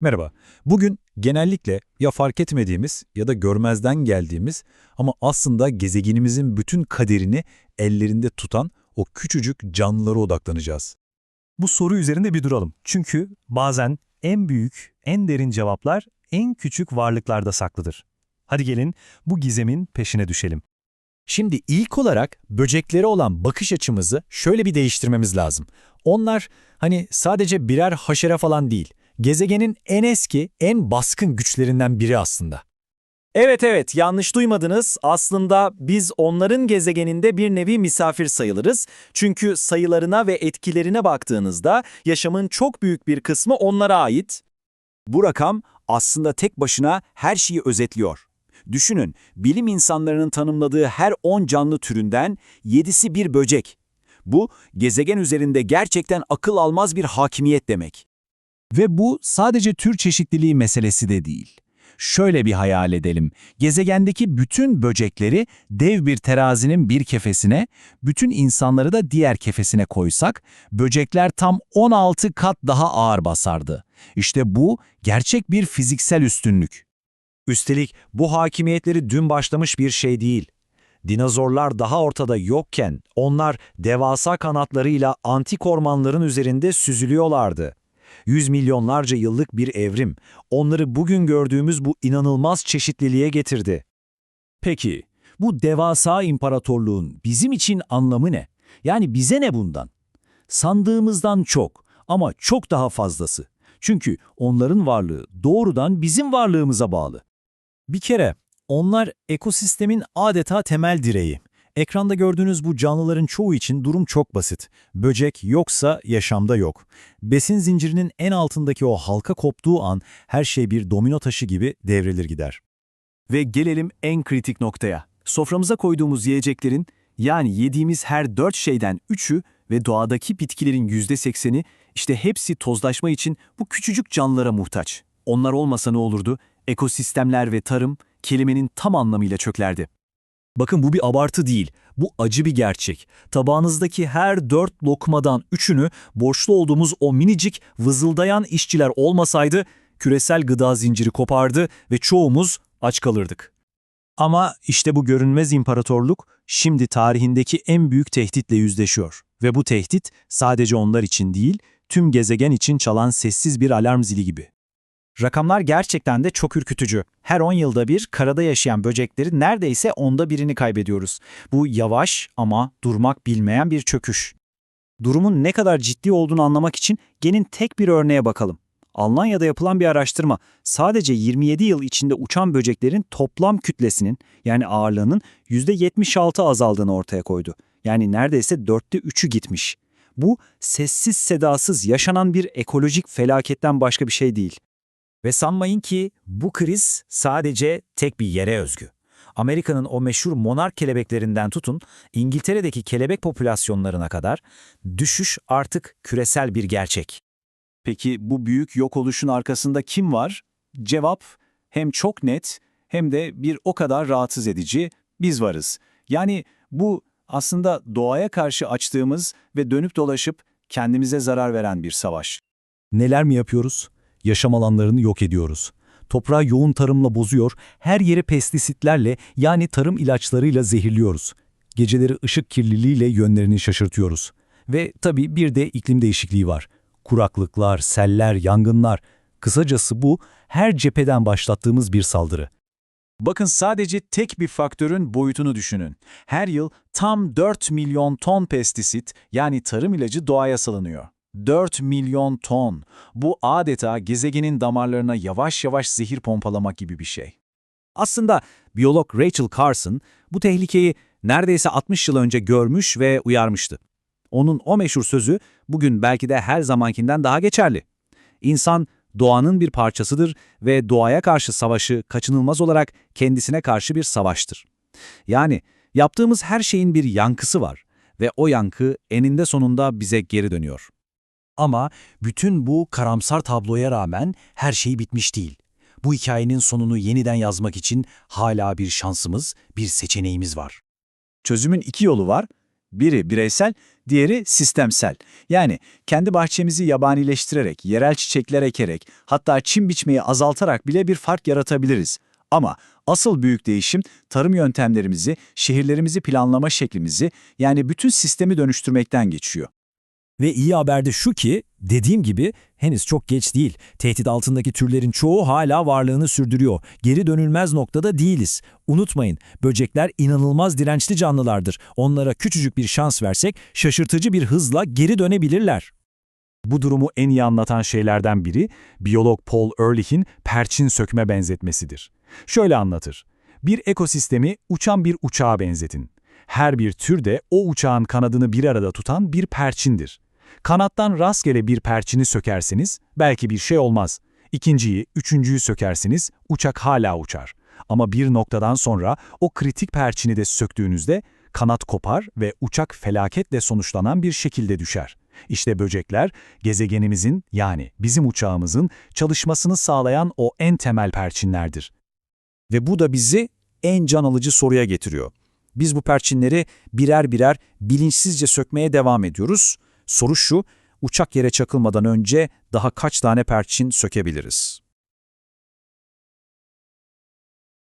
Merhaba. Bugün genellikle ya fark etmediğimiz ya da görmezden geldiğimiz ama aslında gezegenimizin bütün kaderini ellerinde tutan o küçücük canlılara odaklanacağız. Bu soru üzerinde bir duralım. Çünkü bazen en büyük, en derin cevaplar en küçük varlıklarda saklıdır. Hadi gelin bu gizemin peşine düşelim. Şimdi ilk olarak böceklere olan bakış açımızı şöyle bir değiştirmemiz lazım. Onlar hani sadece birer haşere falan değil, gezegenin en eski, en baskın güçlerinden biri aslında. Evet evet yanlış duymadınız. Aslında biz onların gezegeninde bir nevi misafir sayılırız. Çünkü sayılarına ve etkilerine baktığınızda yaşamın çok büyük bir kısmı onlara ait. Bu rakam aslında tek başına her şeyi özetliyor. Düşünün, bilim insanlarının tanımladığı her 10 canlı türünden 7'si bir böcek. Bu, gezegen üzerinde gerçekten akıl almaz bir hakimiyet demek. Ve bu sadece tür çeşitliliği meselesi de değil. Şöyle bir hayal edelim. Gezegendeki bütün böcekleri dev bir terazinin bir kefesine, bütün insanları da diğer kefesine koysak, böcekler tam 16 kat daha ağır basardı. İşte bu gerçek bir fiziksel üstünlük. Üstelik bu hakimiyetleri dün başlamış bir şey değil. Dinozorlar daha ortada yokken onlar devasa kanatlarıyla antik ormanların üzerinde süzülüyorlardı. Yüz milyonlarca yıllık bir evrim, onları bugün gördüğümüz bu inanılmaz çeşitliliğe getirdi. Peki, bu devasa imparatorluğun bizim için anlamı ne? Yani bize ne bundan? Sandığımızdan çok ama çok daha fazlası. Çünkü onların varlığı doğrudan bizim varlığımıza bağlı. Bir kere onlar ekosistemin adeta temel direği. Ekranda gördüğünüz bu canlıların çoğu için durum çok basit. Böcek yoksa yaşamda yok. Besin zincirinin en altındaki o halka koptuğu an her şey bir domino taşı gibi devrilir gider. Ve gelelim en kritik noktaya. Soframıza koyduğumuz yiyeceklerin, yani yediğimiz her 4 şeyden 3'ü ve doğadaki bitkilerin %80'i, işte hepsi tozlaşma için bu küçücük canlılara muhtaç. Onlar olmasa ne olurdu? Ekosistemler ve tarım kelimenin tam anlamıyla çöklerdi. Bakın bu bir abartı değil, bu acı bir gerçek. Tabağınızdaki her dört lokmadan üçünü borçlu olduğumuz o minicik vızıldayan işçiler olmasaydı küresel gıda zinciri kopardı ve çoğumuz aç kalırdık. Ama işte bu görünmez imparatorluk şimdi tarihindeki en büyük tehditle yüzleşiyor. Ve bu tehdit sadece onlar için değil, tüm gezegen için çalan sessiz bir alarm zili gibi. Rakamlar gerçekten de çok ürkütücü. Her 10 yılda bir karada yaşayan böcekleri neredeyse onda birini kaybediyoruz. Bu yavaş ama durmak bilmeyen bir çöküş. Durumun ne kadar ciddi olduğunu anlamak için gelin tek bir örneğe bakalım. Almanya'da yapılan bir araştırma sadece 27 yıl içinde uçan böceklerin toplam kütlesinin yani ağırlığının %76 azaldığını ortaya koydu. Yani neredeyse dörtte üçü gitmiş. Bu sessiz sedasız yaşanan bir ekolojik felaketten başka bir şey değil. Ve sanmayın ki bu kriz sadece tek bir yere özgü. Amerika'nın o meşhur monark kelebeklerinden tutun, İngiltere'deki kelebek popülasyonlarına kadar düşüş artık küresel bir gerçek. Peki bu büyük yok oluşun arkasında kim var? Cevap hem çok net hem de bir o kadar rahatsız edici biz varız. Yani bu aslında doğaya karşı açtığımız ve dönüp dolaşıp kendimize zarar veren bir savaş. Neler mi yapıyoruz? Yaşam alanlarını yok ediyoruz. Toprağı yoğun tarımla bozuyor, her yeri pestisitlerle yani tarım ilaçlarıyla zehirliyoruz. Geceleri ışık kirliliğiyle yönlerini şaşırtıyoruz. Ve tabii bir de iklim değişikliği var. Kuraklıklar, seller, yangınlar. Kısacası bu her cepheden başlattığımız bir saldırı. Bakın sadece tek bir faktörün boyutunu düşünün. Her yıl tam 4 milyon ton pestisit yani tarım ilacı doğaya salınıyor. 4 milyon ton. Bu adeta gezegenin damarlarına yavaş yavaş zehir pompalamak gibi bir şey. Aslında biyolog Rachel Carson bu tehlikeyi neredeyse 60 yıl önce görmüş ve uyarmıştı. Onun o meşhur sözü bugün belki de her zamankinden daha geçerli. İnsan doğanın bir parçasıdır ve doğaya karşı savaşı kaçınılmaz olarak kendisine karşı bir savaştır. Yani yaptığımız her şeyin bir yankısı var ve o yankı eninde sonunda bize geri dönüyor. Ama bütün bu karamsar tabloya rağmen her şey bitmiş değil. Bu hikayenin sonunu yeniden yazmak için hala bir şansımız, bir seçeneğimiz var. Çözümün iki yolu var. Biri bireysel, Diğeri sistemsel. Yani kendi bahçemizi yabanileştirerek, yerel çiçekler ekerek, hatta çim biçmeyi azaltarak bile bir fark yaratabiliriz. Ama asıl büyük değişim tarım yöntemlerimizi, şehirlerimizi planlama şeklimizi yani bütün sistemi dönüştürmekten geçiyor. Ve iyi haber de şu ki, dediğim gibi henüz çok geç değil. Tehdit altındaki türlerin çoğu hala varlığını sürdürüyor. Geri dönülmez noktada değiliz. Unutmayın, böcekler inanılmaz dirençli canlılardır. Onlara küçücük bir şans versek şaşırtıcı bir hızla geri dönebilirler. Bu durumu en iyi anlatan şeylerden biri, biyolog Paul Ehrlich'in perçin sökme benzetmesidir. Şöyle anlatır. Bir ekosistemi uçan bir uçağa benzetin. Her bir tür de o uçağın kanadını bir arada tutan bir perçindir. Kanattan rastgele bir perçini sökerseniz belki bir şey olmaz. İkinciyi, üçüncüyü sökerseniz uçak hala uçar. Ama bir noktadan sonra o kritik perçini de söktüğünüzde kanat kopar ve uçak felaketle sonuçlanan bir şekilde düşer. İşte böcekler gezegenimizin yani bizim uçağımızın çalışmasını sağlayan o en temel perçinlerdir. Ve bu da bizi en can alıcı soruya getiriyor. Biz bu perçinleri birer birer bilinçsizce sökmeye devam ediyoruz. Soru şu, uçak yere çakılmadan önce daha kaç tane perçin sökebiliriz?